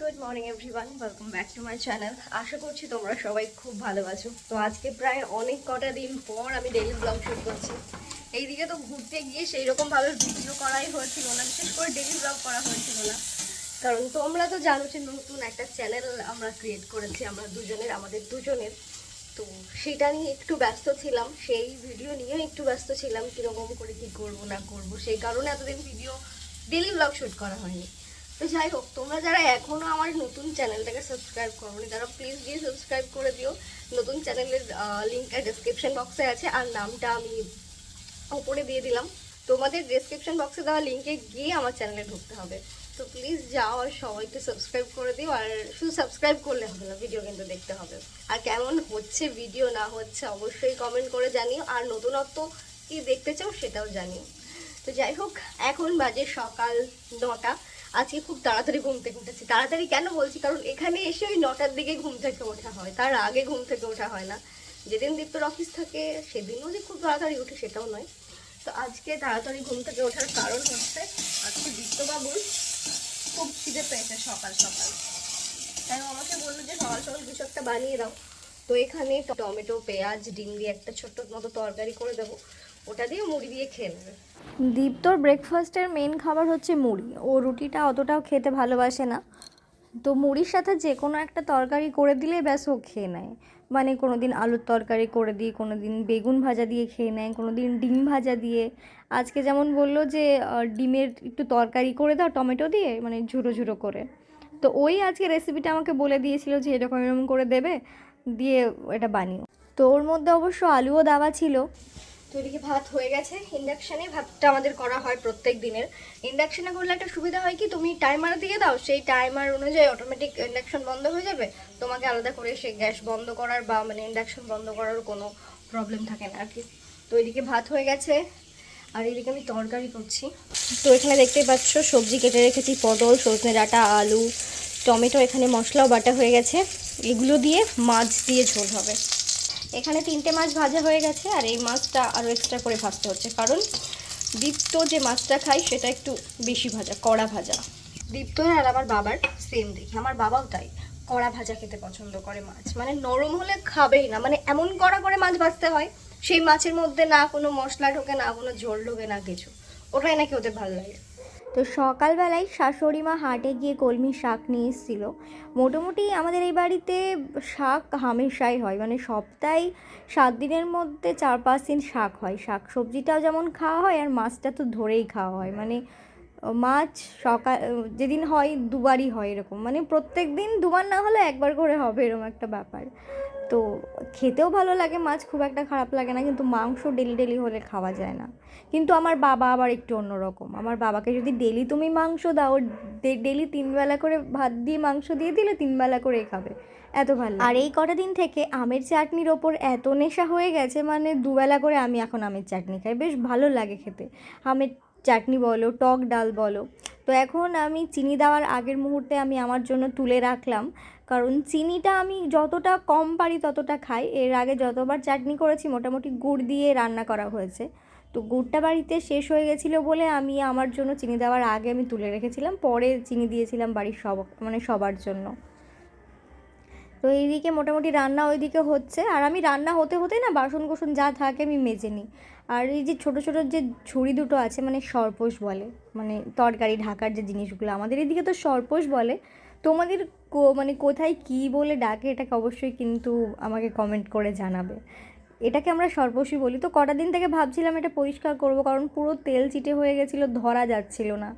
Good morning everyone welcome back to my channel আশা করছি তোমরা সবাই খুব ভালো আছো। তো আজকে প্রায় অনেক কটা দিন পর আমি ডেইলি ব্লগ শুট করছি। এইদিকে তো ঘুরতে গিয়ে সেই রকম ভাবে ভিডিও করাই হয়েছিল না, বিশেষ করে ডেইলি ব্লগ করা হয়েছিল না। কারণ তোমরা তো জানো যে নতুন একটা চ্যানেল আমরা ক্রিয়েট করেছি, আমরা দুজনের, আমাদের দুজনের। তো সেটা নিয়ে একটু ব্যস্ত ছিলাম, সেই ভিডিও নিয়েও একটু ব্যস্ত ছিলাম, কীরকম করে কী করব, না করব। সেই কারণে এতদিন ভিডিও ডেলি ব্লগ শ্যুট করা হয়নি। তো যাই হোক, তোমরা যারা এখনও আমার নতুন চ্যানেলটাকে সাবস্ক্রাইব করোনি, তারা প্লিজ গিয়ে সাবস্ক্রাইব করে দিও। নতুন চ্যানেলের লিঙ্কটা ডিসক্রিপশন বক্সে আছে। আর নামটা আমি ওপরে দিয়ে দিলাম। তোমাদের ডিসক্রিপশন বক্সে দেওয়া লিঙ্কে গিয়ে আমার চ্যানেলে ঢুকতে হবে। তো প্লিজ যাও আর সবাইকে সাবস্ক্রাইব করে দিও। আর শুধু সাবস্ক্রাইব করলে হবে না ভিডিও কিন্তু দেখতে হবে। আর কেমন হচ্ছে ভিডিও না হচ্ছে, অবশ্যই কমেন্ট করে জানিও। আর নতুনত্ব কি দেখতে চাও সেটাও জানিও। তো যাই হোক, এখন বাজে সকাল নটা। আজকে খুব তাড়াতাড়ি ঘুম থেকে উঠেছি। তাড়াতাড়ি কেন বলছি? কারণ এখানে এসে ওই নটার দিকে ঘুম থেকে ওঠা হয়। তার আগে ঘুম থেকে ওঠা হয় না। যেদিন দীপ্তর অফিস থাকে, সেদিনও যে খুব তাড়াতাড়ি উঠে সেটাও নয়। তো আজকে তাড়াতাড়ি ঘুম থেকে ওঠার কারণ হচ্ছে, আজকে দীপ্তবাবুর খুব খিদে পেয়েছে সকাল সকাল। তাই আমাকে বলল যে, সকাল সকাল কিছু একটা বানিয়ে দাও। তো এখানে টমেটো, পেঁয়াজ, ডিম দিয়ে একটা ছোট্ট মতো তরকারি করে দেবো। ওটা দিয়ে মুড়ি দিয়ে খেয়ে নেবে। দীপ্তর ব্রেকফাস্টের মেন খাবার হচ্ছে মুড়ি। ও রুটিটা অতটাও খেতে ভালোবাসে না। তো মুড়ির সাথে যে কোনো একটা তরকারি করে দিলে ব্যাস ও খেয়ে নেয়। মানে কোনো দিন আলুর তরকারি করে দিই কোনো দিন বেগুন ভাজা দিয়ে খেয়ে নেয় কোনো দিন ডিম ভাজা দিয়ে। আজকে যেমন বলল যে ডিমের একটু তরকারি করে দাও, টমেটো দিয়ে মানে ঝুড়ো ঝুরো করে। তো ওই আজকে রেসিপিটা আমাকে বলে দিয়েছিল যে, এরকম এরকম করে দেবে, দিয়ে এটা বানিও। তো ওর মধ্যে অবশ্য আলুও দেওয়া ছিল। তো এদিকে ভাত হয়ে গেছে। ইন্ডাকশানে ভাতটা আমাদের করা হয় প্রত্যেক দিনের। ইন্ডাকশানে করলে একটা সুবিধা হয় কি, তুমি টাইমার দিয়ে দাও, সেই টাইমার অনুযায়ী অটোমেটিক ইন্ডাকশন বন্ধ হয়ে যাবে। তোমাকে আলাদা করে সে গ্যাস বন্ধ করার বা মানে ইন্ডাকশন বন্ধ করার কোনো প্রবলেম থাকে না আর কি তো এদিকে ভাত হয়ে গেছে, আর এদিকে আমি তরকারি করছি। তো এখানে দেখতেই পাচ্ছ, সবজি কেটে রেখেছি, পটল, সজনে ডাঁটা, আলু, টমেটো, এখানে মশলাও বাটা হয়ে গেছে। এগুলো দিয়ে মাছ দিয়ে ঝোল হবে। এখানে তিনটে মাছ ভাজা হয়ে গেছে আর এই মাছটা আরও এক্সট্রা করে ভাজতে হচ্ছে। কারণ দীপ্ত যে মাছটা খাই সেটা একটু বেশি ভাজা, কড়া ভাজা। দীপ্ত আর আমার বাবার সেম দেখি। আমার বাবাও তাই। কড়া ভাজা খেতে পছন্দ করে মাছ। মানে নরম হলে খাবেই না। মানে এমন কড়া করে মাছ ভাজতে হয়, সেই মাছের মধ্যে না কোনো মশলা ঢোকে, না কোনো ঝোল ঢোকে, না কিছু। ওটাই নাকি ওদের ভালো লাগে। তো সকালবেলায় শাশুড়ি মা হাটে গিয়ে কলমি শাক নিয়ে এসেছিল। মোটামুটি আমাদের এই বাড়িতে শাক হামেশাই হয়। মানে সপ্তাহে সাত দিনের মধ্যে চার পাঁচ দিন শাক হয়। শাক সবজিটাও যেমন খাওয়া হয় আর মাছটা তো ধরেই খাওয়া হয়। মানে মাছ সকাল, যেদিন হয় দুবারই হয় এরকম। মানে প্রত্যেক দিন দুবার না হলে একবার করে হবে এরকম একটা ব্যাপার। তো খেতেও ভালো লাগে, মাছ খুব একটা খারাপ লাগে না, কিন্তু মাংস ডেলি ডেলি হলে খাওয়া যায় না। কিন্তু আমার বাবা আবার একটু অন্যরকম। আমার বাবাকে যদি ডেলি তুমি মাংস দাও ডেলি তিনবেলা করে ভাত দিয়ে মাংস দিয়ে দিলে তিনবেলা করেই খাবে। এত ভালো আর এই কটা দিন থেকে আমের চাটনির ওপর এত নেশা হয়ে গেছে মানে দুবেলা করে আমি এখন আমের চাটনি খাই। বেশ ভালো লাগে খেতে। আমের চাটনি বলো, টক ডাল বলো। তো এখন আমি চিনি দেওয়ার আগের মুহূর্তে আমি আমার জন্য তুলে রাখলাম। কারণ চিনিটা আমি যতটা কম পারি ততটা খাই। এর আগে যতবার চাটনি করেছি, মোটামুটি গুড় দিয়ে রান্না করা হয়েছে। তো গুড়টা বাড়িতে শেষ হয়ে গেছিল বলে আমি আমার জন্য চিনি দেওয়ার আগে আমি তুলে রেখেছিলাম। পরে চিনি দিয়েছিলাম বাড়ির সব মানে সবার জন্য। তো এইদিকে মোটামুটি রান্না ওইদিকে হচ্ছে। আর আমি রান্না হতে হতে না বাসন কোসন যা থাকে আমি মেজে নিই। আর এই যে ছোটো ছোটো যে ঝুড়ি দুটো আছে মানে সরপোষ বলে মানে তরকারি, ঢাকার যে জিনিসগুলো, আমাদের এদিকে তো সরপোষ বলে। তোমাদের মানে কোথায় কী বলে ডাকে, এটাকে অবশ্যই কিন্তু আমাকে কমেন্ট করে জানাবে। এটাকে আমরা সর্বস্বী বলি। তো কটা দিন থেকে ভাবছিলাম এটা পরিষ্কার করব, কারণ পুরো তেল চিটে হয়ে গেছিল, ধরা যাচ্ছিল না।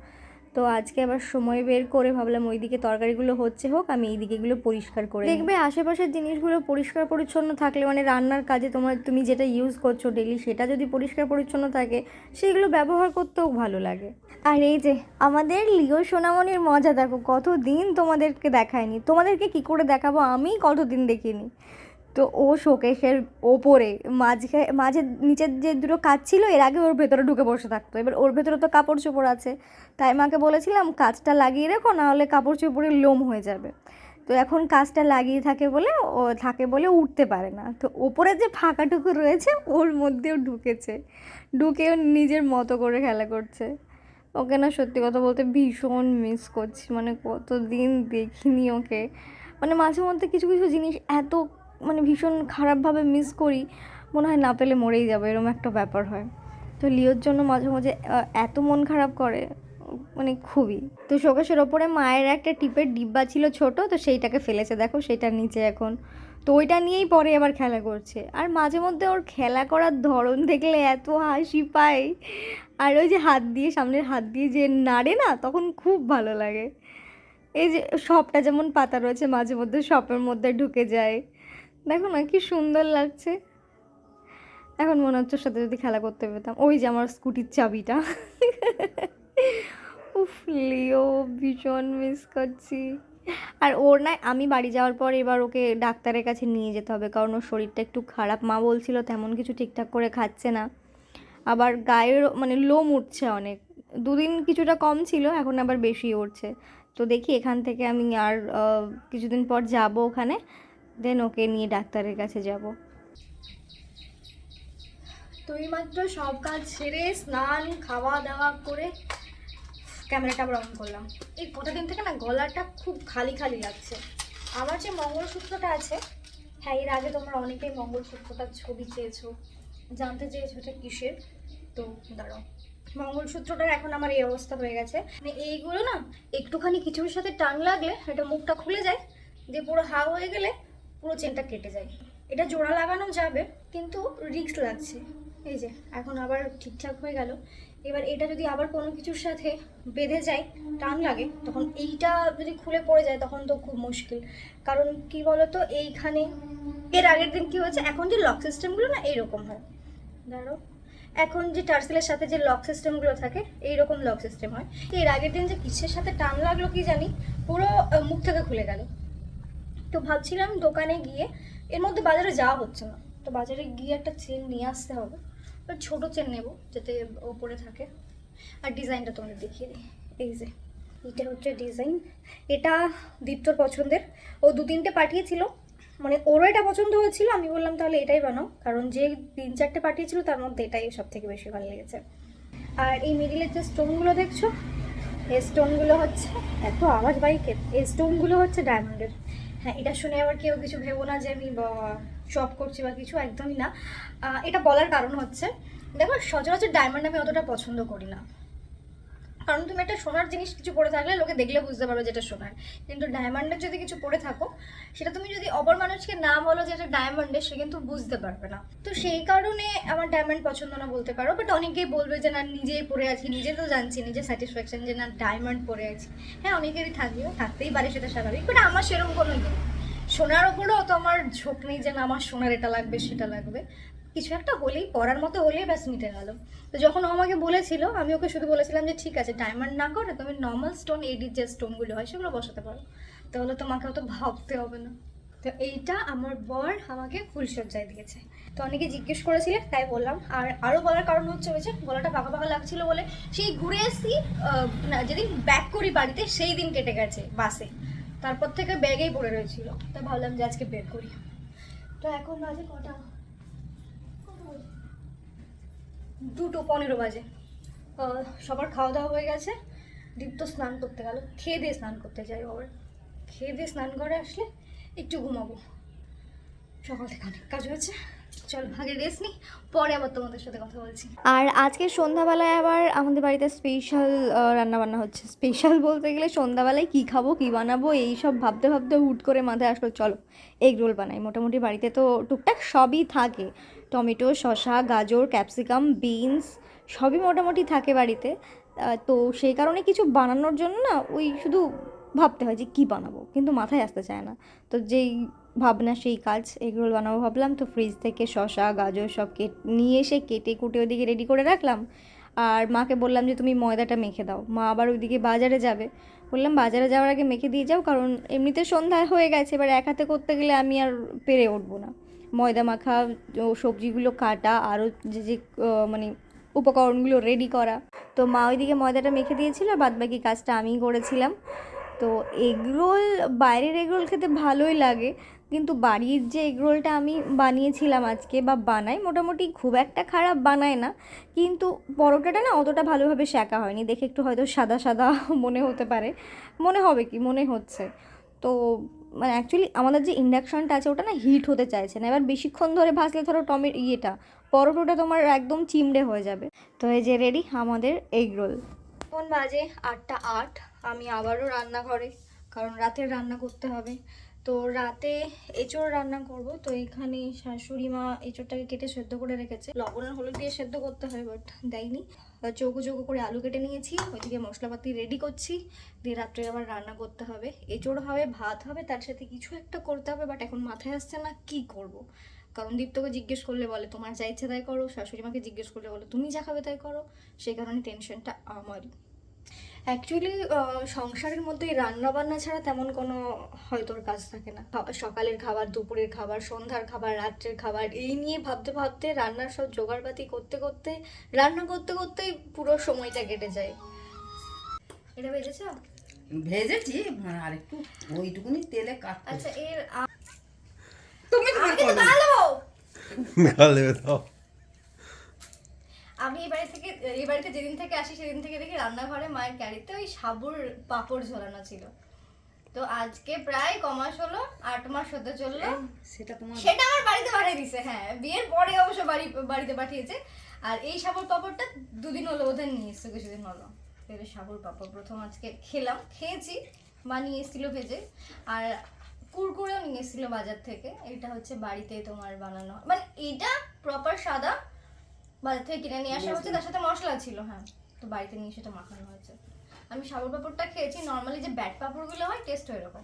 তো আজকে আবার সময় বের করে ভাবলাম ওইদিকে তরকারিগুলো হচ্ছে হোক আমি এই দিকেগুলো পরিষ্কার করে দেখবে আশেপাশের জিনিসগুলো পরিষ্কার পরিচ্ছন্ন থাকলে মানে রান্নার কাজে তোমার তুমি যেটা ইউজ করছ ডেলি সেটা যদি পরিষ্কার পরিচ্ছন্ন থাকে সেগুলো ব্যবহার করতেও ভালো লাগে। আর এই যে আমাদের লিও সোনামনির মজা দেখো কতদিন তোমাদেরকে দেখায়নি। তোমাদেরকে কি করে দেখাবো আমি কতদিন দেখিনি। তো ও শোকেশের ওপরে মাঝে মাঝে নিচের যে দুটো কাজ ছিল, এর আগে ওর ভেতরে ঢুকে বসে থাকতো। এবার ওর ভেতরে তো কাপড় চোপড় আছে। তাই মাকে বলেছিলাম, কাজটা লাগিয়ে রেখো নাহলে কাপড় চোপড়ের লোম হয়ে যাবে। তো এখন কাজটা লাগিয়ে থাকে বলে ও, থাকে বলে উঠতে পারে না। তো ওপরে যে ফাঁকাটুকু রয়েছে, ওর মধ্যেও ঢুকেছে। ঢুকে ও নিজের মতো করে খেলা করছে। ওকে না সত্যি কথা বলতে ভীষণ মিস করছি। মানে কতদিন দেখিনি ওকে। মানে মাঝে মধ্যে কিছু কিছু জিনিস এত মানে ভীষণ খারাপভাবে মিস করি। মনে হয় না পেলে মরেই যাবে এরকম একটা ব্যাপার হয়। তো লিওর জন্য মাঝে মাঝে এত মন খারাপ করে মানে খুবই। তো শোকেশের ওপরে মায়ের একটা টিপের ডিব্বা ছিল ছোট, তো সেইটাকে ফেলেছে। দেখো সেটার নিচে এখন। তো ওইটা নিয়েই পরে আবার খেলা করছে। আর মাঝে মধ্যে ওর খেলা করার ধরন দেখলে এত হাসি পায়। আর ওই যে হাত দিয়ে, সামনের হাত দিয়ে যে নাড়ে না, তখন খুব ভালো লাগে। এই যে সবটা যেমন পাতা রয়েছে, মাঝে মধ্যে শপের মধ্যে ঢুকে যায়। দেখো না কি সুন্দর লাগছে। এখন মনে হচ্ছে সাথে যদি খেলা করতে পেতাম। ওই যে আমার স্কুটির চাবিটা। উফ, লিও, ভীষণ মিস করছি। আর ওর না, আমি বাড়ি যাওয়ার পর এবার ওকে ডাক্তারের কাছে নিয়ে যেতে হবে। কারণ ওর শরীরটা একটু খারাপ। মা বলছিল তেমন কিছু ঠিকঠাক করে খাচ্ছে না। আবার গায়ের মানে লোম উঠছে অনেক। দুদিন কিছুটা কম ছিল, এখন আবার বেশি উঠছে। তো দেখি এখান থেকে আমি আর কিছুদিন পর যাব ওখানে। দেন ওকে নিয়ে ডাক্তারের কাছে যাব। তো এইমাত্র সব কাজ সেরে স্নান, খাওয়া দাওয়া করে ক্যামেরাটা আবার অন করলাম। এই কটা দিন থেকে না গলাটা খুব খালি খালি লাগছে। আমার যে মঙ্গলসূত্রটা আছে হ্যাঁ এর আগে তোমরা অনেকেই মঙ্গলসূত্রটার ছবি চেয়েছো, জানতে চেয়েছো এটা কিসের? তো দাঁড়াও। মঙ্গলসূত্রটার এখন আমার এই অবস্থা হয়ে গেছে। মানে এইগুলো না একটুখানি কিছুর সাথে টান লাগলে, এটা মুখটা খুলে যায়, দিয়ে পুরো হা হয়ে গেলে পুরো চেনটা কেটে যায়। এটা জোড়া লাগানো যাবে, কিন্তু রিস্ক লাগছে। এই যে, এখন আবার ঠিকঠাক হয়ে গেল। এবার এটা যদি আবার কোনো কিছুর সাথে বেঁধে যায়, টান লাগে, তখন এইটা যদি খুলে পড়ে যায়, তখন তো খুব মুশকিল। কারণ কি বলতো, এইখানে এর আগের দিন কি হয়েছে, এখন যে লক সিস্টেমগুলো না, এইরকম হয়। ধরো, এখন যে টার্সেলের সাথে যে লক সিস্টেমগুলো থাকে, এইরকম লক সিস্টেম হয়। এর আগের দিন যে কিসের সাথে টান লাগল কি জানি, পুরো মুখ থেকে খুলে গেল। তো ভাবছিলাম দোকানে গিয়ে এর মধ্যে বাজারে যাওয়া হচ্ছে না। তো বাজারে গিয়ে একটা চেন নিয়ে আসতে হবে। তো ছোটো চেন নেব যাতে ওপরে থাকে। আর ডিজাইনটা তোমাদের দেখিয়ে দিই। এই যে, এটা হচ্ছে ডিজাইন এটা দীপ্তর পছন্দের। ও দু তিনটে পাঠিয়েছিল। মানে ওরও এটা পছন্দ হয়েছিল। আমি বললাম, তাহলে এটাই বানাও। কারণ যে তিন চারটে পাঠিয়েছিল, তার মধ্যে এটাই সব থেকে বেশি ভালো লেগেছে। আর এই মিডিলের যে স্টোনগুলো দেখছ? এই স্টোনগুলো হচ্ছে, এত আওয়াজ বাইকের। এই স্টোনগুলো হচ্ছে ডায়মন্ডের হ্যাঁ এটা শুনে আবার কেউ কিছু ভেবো না যে আমি শপ করছি বা কিছু, একদমই না। এটা বলার কারণ হচ্ছে, দেখো, সচরাচর ডায়মন্ড আমি অতটা পছন্দ করি না। কারণ তুমি একটা সোনার জিনিস কিছু পরে থাকলে লোকে দেখলে বুঝতে পারবে যেটা সোনার। কিন্তু ডায়মন্ডের যদি কিছু পরে থাকো, সেটা তুমি যদি অপর মানুষকে না বলো যে এটা ডায়মন্ডের সে কিন্তু বুঝতে পারবে না। তো সেই কারণে আমার ডায়মন্ড পছন্দ না বলতে পারো বাট অনেকেই বলবে যে, না, নিজেই পরে আছি, নিজে তো জানছি নিজে স্যাটিসফ্যাকশন যে, না ডায়মন্ড পরে আছি। হ্যাঁ অনেকেরই থাকবে থাকতেই পারে সেটা স্বাভাবিক বাট আমার সেরকম কোনো। সোনার ওপরেও তো আমার ঝোঁক নেই যে, না, আমার সোনার এটা লাগবে, সেটা লাগবে। কিছু একটা হলেই, পড়ার মতো হলেই ব্যাস মিটে গেল। তো যখন ও আমাকে বলেছিল, আমি ওকে শুধু বলেছিলাম যে, ঠিক আছে ডায়মন্ড না করে তুমি নর্মাল স্টোন এডির যে স্টোনগুলো হয়, সেগুলো বসাতে পারো। তাহলে তোমাকে অত ভাবতে হবে না। তো এইটা আমার বর আমাকে ফুলসজ্জায় দিয়েছে। তো অনেকে জিজ্ঞেস করেছিলে, তাই বললাম। আর আরও বলার কারণ হচ্ছে যে গলাটা পাকা পাকা লাগছিল বলে সেই ঘুরে এসি না, যেদিন ব্যাক করি বাড়িতে, সেই দিন কেটে গেছে বাসে। তারপর থেকে ব্যাগেই পড়ে রয়েছিল। তাই ভাবলাম যে আজকে বের করি। তো এখন বাজে কটা? দুটো পনেরো বাজে। সবার খাওয়া দাওয়া হয়ে গেছে। দীপ্ত স্নান করতে গেল। খেয়ে দিয়ে স্নান করতে যাই আবার খেয়ে দিয়ে স্নান করে আসলে একটু ঘুমাবো। সকাল থেকে অনেক কাজ হয়েছে। চল, আগে রেস্ট পরে আবার তোমাদের সাথে কথা বলছি। আর আজকে সন্ধ্যাবেলায় আবার আমাদের বাড়িতে স্পেশাল রান্নাবান্না হচ্ছে। স্পেশাল বলতে গেলে সন্ধ্যাবেলায় কী খাব, কী বানাবো এই সব ভাবতে ভাবতে হুট করে মাথায় আসলো, চলো, এগ রোল বানাই। মোটামুটি বাড়িতে তো টুকটাক সবই থাকে। টমেটো, শসা, গাজর, ক্যাপসিকাম, বিনস সবই মোটামুটি থাকে বাড়িতে। তো সেই কারণে কিছু বানানোর জন্য না ওই শুধু ভাবতে হয় যে কী বানাবো, কিন্তু মাথায় আসতে চায় না। তো যেই ভাবনা সেই কাজ, এগরোল বানাবো ভাবলাম, তো ফ্রিজ থেকে শশা গাজর সব নিয়ে এসে কেটে কুটে ওদিকে রেডি করে রাখলাম। আর মাকে বললাম যে তুমি ময়দাটা মেখে দাও। মা আবার ওইদিকে বাজারে যাবে। বললাম, বাজারে যাওয়ার আগে মেখে দিয়ে যাও, কারণ এমনিতে সন্ধ্যা হয়ে গেছে, এবার এক হাতে করতে গেলে আমি আর পেরে উঠবো না। ময়দা মাখা সবজিগুলো কাটা, আরও যে যে মানে উপকরণগুলো রেডি করা। তো মা ওইদিকে ময়দাটা মেখে দিয়েছিল, আর বাদবাকি কাজটা আমিই করেছিলাম। তো এগরোল, বাইরের এগরোল খেতে ভালোই লাগে, কিন্তু বাড়ির যে এগরোলটা আমি বানিয়েছিলাম আজকে বা বানাই, মোটামুটি খুব একটা খারাপ বানায় না। কিন্তু পরোটাটা না অতটা ভালোভাবে শেখা হয়নি, দেখে একটু হয়তো সাদা সাদা মনে হতে পারে। মনে হবে কি? মনে হচ্ছে। তো মানে অ্যাকচুয়ালি আমাদের যে ইন্ডাকশনটা আছে, ওটা না হিট হতে চাইছে না। এবার বেশিক্ষণ ধরে ভাজলে ধরো টমে ইয়েটা, পরোটোটা তোমার একদম চিমড়ে হয়ে যাবে। তো এই যে রেডি আমাদের এগ রোল এখন বাজে আটটা আট, আমি আবারও রান্নাঘরে, কারণ রাতের রান্না করতে হবে। তো রাতে এঁচড় রান্না করব, তো এখানে শাশুড়ি মা এঁচড়টাকে কেটে সেদ্ধ করে রেখেছে। লবণ আর হলুদ দিয়ে সেদ্ধ করতে হয় বাট দেয়নি। চৌকো চৌকো করে আলু কেটে নিয়েছি, ওইদিকে মশলাপাতি রেডি করছি। দিয়ে রাত্রে আবার রান্না করতে হবে। এঁচড় হবে, ভাত হবে, তার সাথে কিছু একটা করতে হবে বাট এখন মাথায় আসছে না কি করব। কারণ দীপ্তকে জিজ্ঞেস করলে বলে, তোমার যা ইচ্ছে তাই করো। শাশুড়ি মাকে জিজ্ঞেস করলে বলে, তুমি যা খাবে তাই করো। সেই কারণে টেনশনটা আমারই। অ্যাকচুয়ালি সংসারের মধ্যে এই রান্না বান্না ছাড়া তেমন কোনো হয়তো ওর কাজ থাকে না। সকালের খাবার দুপুরের খাবার সন্ধ্যার খাবার রাত্রের খাবার এই নিয়ে ভাবতে ভাবতে রান্নার সব জোগাড়পাতি করতে করতে রান্না করতে করতেই পুরো সময়টা কেটে যায়। এটা ভেজেছ? ভেজেছি মানে আর একটু ওইটুকুনি তেলে কাটতে আচ্ছা এর তুমি তো দেবো। গালে দাও। এই বাড়িতে যেদিন থেকে আসি সেদিন থেকে দেখি রান্নাঘরে মায়ের ক্যারিতে ওই সাবুর পাপড় ঝোলানো ছিল। তো আজকে প্রায় ক মাস হলো আট মাস হতে চলল। সেটা তোমার সেটা আমার বাড়িতে পাঠিয়ে দিছে হ্যাঁ। বিয়ের পরে অবশ্য বাড়ি বাড়িতে পাঠিয়েছে। আর এই সাবুর পাপড়টা দুদিন হলো বোধহয় নিয়ে এসছে কিছুদিন হলো। এবার সাবুর পাপড় প্রথম আজকে খেলাম খেয়েছি মা নিয়ে এসেছিল ভেজে। আর কুরকুরেও নিয়ে এসেছিল বাজার থেকে। এটা হচ্ছে বাড়িতে তোমার বানানো। মানে এটা প্রপার সাদা বাজার থেকে কিনে নিয়ে আসা হচ্ছে তার সাথে মশলা ছিল হ্যাঁ। তো বাড়িতে নিয়ে সেটা মাখানো হয়েছে। আমি সাবুর পাপড়টা খেয়েছি নর্মালি যে ব্যাট পাপড়গুলো হয় টেস্ট এরকম।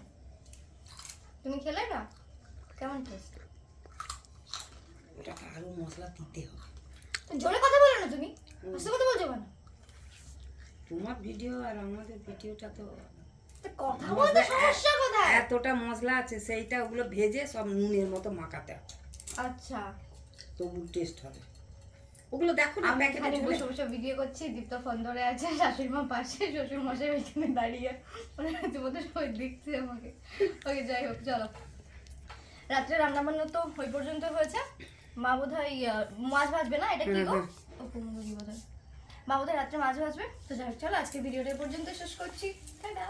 তুমি খেলে না? কেমন টেস্ট ওটা আরও মশলা দিতে হবে। জোরে কথা বলো না তুমি। আস্তে কথা বলছো কেন? তোমার ভিডিও আর আমাদের ভিডিওটা তো তো কথা বলতে সমস্যা কোথায়? এতটা মশলা আছে সেইটা ওগুলো ভেজে সব নুনের মতো মাখাতে হবে। আচ্ছা। তবু টেস্ট হবে। ওগুলো দেখো না প্যাকেটে ঝুলে বসে বসে ভিডিও করছি দীপ্ত ফোন ধরে আছে শাশুড়ি মা পাশে শ্বশুর মশাই ওইখানে দাঁড়িয়ে। মানে রীতিমতো সবাই দেখছে আমাকে। ওকে যাই হোক চলো। রাত্রে রান্না বান্না তো ওই পর্যন্ত হয়েছে। মা বোধ হয় মাছ ভাজবে না? এটা কি গো? ও কুমড়ি বোধ হয় মা বোধ হয় রাত্রে মাছ ভাজবে। তো যাই হোক চলো আজকে ভিডিওটা পর্যন্ত শেষ করছি। টাটা!